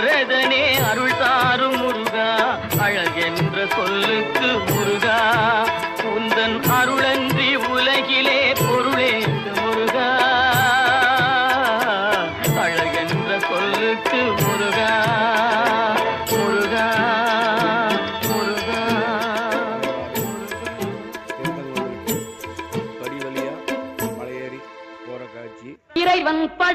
நாரதனே அருள் தாரும் முருகா அழகென்ற சொல்லுக்கு முருகா. உந்தன் அருளன்றி உலகிலே பொருளே முருகா. அழகென்ற சொல்லுக்கு முருகா.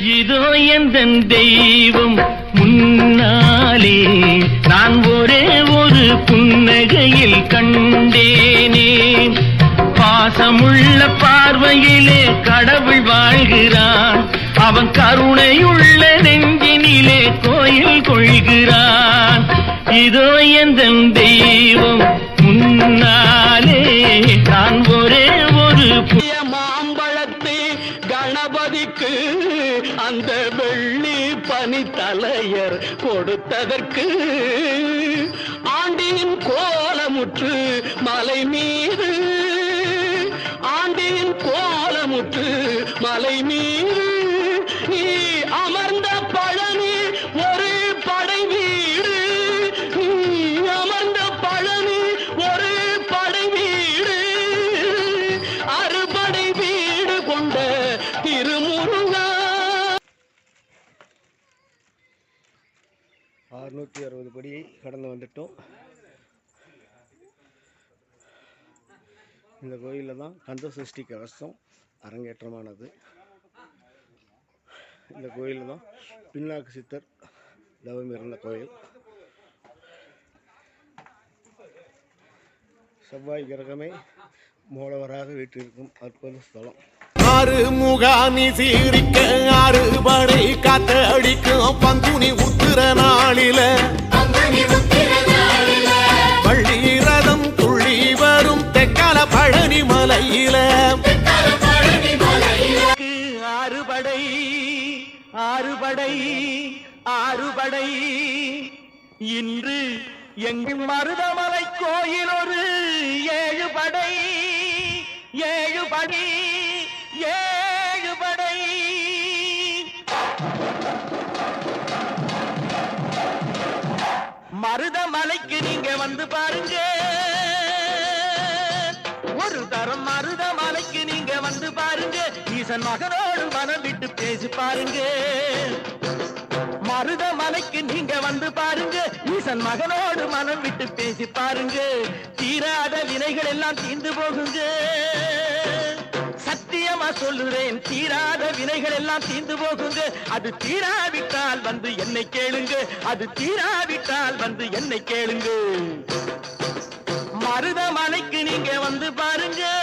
இதோ எந்த தெய்வம் முன்னாலே நான் ஒரே ஒரு புன்னகையில் கண்டேனே. பாசமுள்ள பார்வையிலே கடவுள் வாழ்கிறான் அவன் கருணையுள்ள நெஞ்சினிலே கோயில் கொள்கிறான். இதோ எந்த தெய்வம் முன்னாலே நான் ஒரே அந்த வெள்ளி பனி தலையர் கொடுத்ததற்கு ஆண்டியின் கோலமுற்று மலை மீது ஆண்டியின் கோலமுற்று மலை மீது கடந்து வந்துட்டோம். இந்த கோயிலில் தான் கந்த சஷ்டி கவசம் அரங்கேற்றமானது. இந்த கோயிலில் தான் பின்னாக்கு சித்தர் தவம் இருந்த கோயில். செவ்வாய் கிரகமே மூலவராக வீற்றிருக்கும் அற்புத ஸ்தலம். ஆறு முகாமி சீரிக்க ஆறு படை காத்த அடிக்கும் பங்குனி உத்திர நாளில. படை. இன்று எங்கும் மருதமலை கோயில் ஒரு ஏழு படை. ஏழு படை ஏழு படை. மருதமலைக்கு நீங்க வந்து பாருங்க. ஒரு தரம் மருதமலைக்கு நீங்க வந்து பாருங்க. ஈசன் மகனோடு மனம் விட்டு பேசி பாருங்க. மருதமலைக்கு நீங்க வந்து பாருங்க. ஈசன் மகனோடு மனம் விட்டு பேசி பாருங்க. தீராத வினைகள் எல்லாம் தீர்ந்து போகுங்க. சத்தியமா சொல்லுறேன் தீராத வினைகள் எல்லாம் தீர்ந்து போகுங்க. அது தீராவிட்டால் வந்து என்னை கேளுங்க. அது தீராவிட்டால் வந்து என்னை கேளுங்க. மருதமலைக்கு நீங்க வந்து பாருங்க.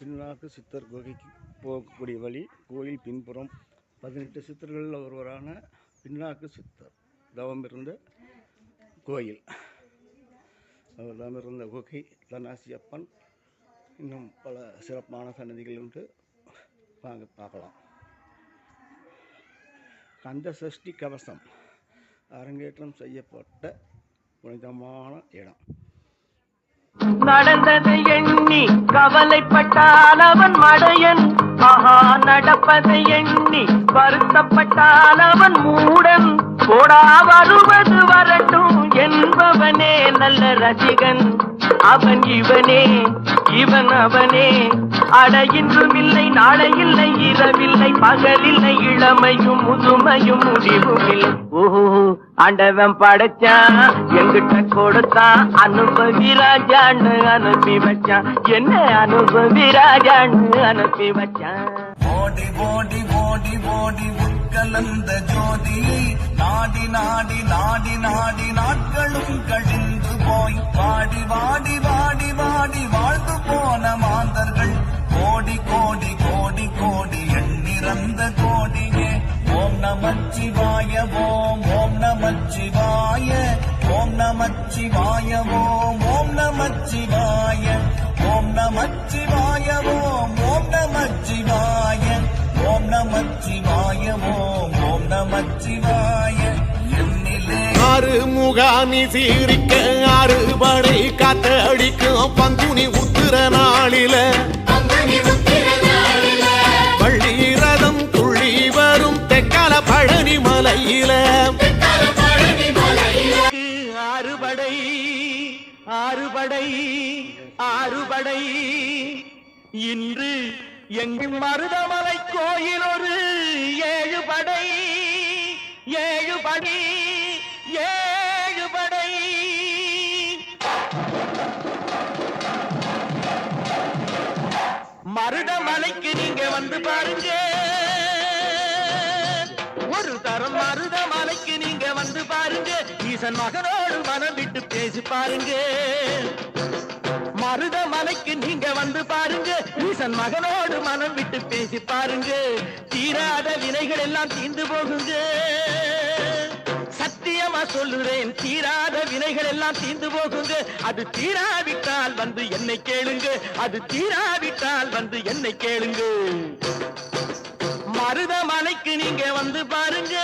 பின்னாக்கு சித்தர் குகைக்கு போகக்கூடிய வழி கோயில் பின்புறம் பதினெட்டு சித்தர்களில் ஒருவரான பின்னாக்கு சித்தர் தவம் இருந்த கோயில். அவர் தவம் இருந்த குகை தனாசியப்பன். இன்னும் பல சிறப்பான சன்னதிகள் உண்டு. வாங்க பார்க்கலாம். கந்த சஷ்டி கவசம். அரங்கேற்றம் செய்யப்பட்ட புனிதமான இடம். நடந்ததை எண்ணி கவலைப்பட்டால் அவன் மடையன். மகா நடப்பதை எண்ணி வருத்தப்பட்டால் அவன் மூடன். போடா வருவது வரட்டும் என்பவனே நல்ல ரசிகன். அவன் இவனே இவன் அவனே. அட இன்றும் இல்லை நாளை இல்லை இரவில்லை பகலில்லை இளமையும் முதுமையும் முடிவுமில். ஓஹோ ஆண்டவன் படைச்சான் எங்கிட்ட கொடுத்தான் அனுபவி ராஜான்னு அனுப்பி வச்சான். என்ன அனுபவி ராஜான்னு அனுப்பி வச்சான். ஓடி ஓடி ஓடி ஓடி உட்கலந்த ஜோதி நாடி நாடி நாடி நாடி நாட்களும் கழிந்து போய் வாடி வாடி வாடி வாடி வாழ்ந்து போன மாந்தர்கள். கோடி கோடி கோடி கோடி எண்ணிறந்த கோடியே. ஓம் நமச்சிவாய ஓம் ஓம் நமச்சிவாய. ஓம் நமச்சிவாய ஓம் ஓம் நமச்சிவாய. ஓம் நமச்சிவாய ஓம் ஓம் நமச்சிவாய. ஓம் நமச்சிவாய ஓம் ஓம் நமச்சிவாய. ஆறு முகாமி சீரிக்க ஆறு படை காத்தடிக்கும் பந்த ஆறுபடை ஆறுபடை ஆறுபடை. இன்று எங்கள் மருதமலை கோயில் ஒரு ஏழு படை ஏழு படை ஏழு படை மருதமலைக்கு நீங்க வந்து பாருங்க. ஈசன் மகனோடு மனம் விட்டு பேசி பாருங்க. மருத மலைக்கு நீங்க வந்து பாருங்க. ஈசன் மகனோடு மனம் விட்டு பேசி பாருங்க. தீராத வினைகள் எல்லாம் தீர்ந்து போகுங்க. சத்தியமா சொல்லுறேன் தீராத வினைகள் எல்லாம் தீர்ந்து போகுங்க. அது தீராவிட்டால் வந்து என்னை கேளுங்க. அது தீராவிட்டால் வந்து என்னை கேளுங்க. மருதமலைக்கு நீங்க வந்து பாருங்க.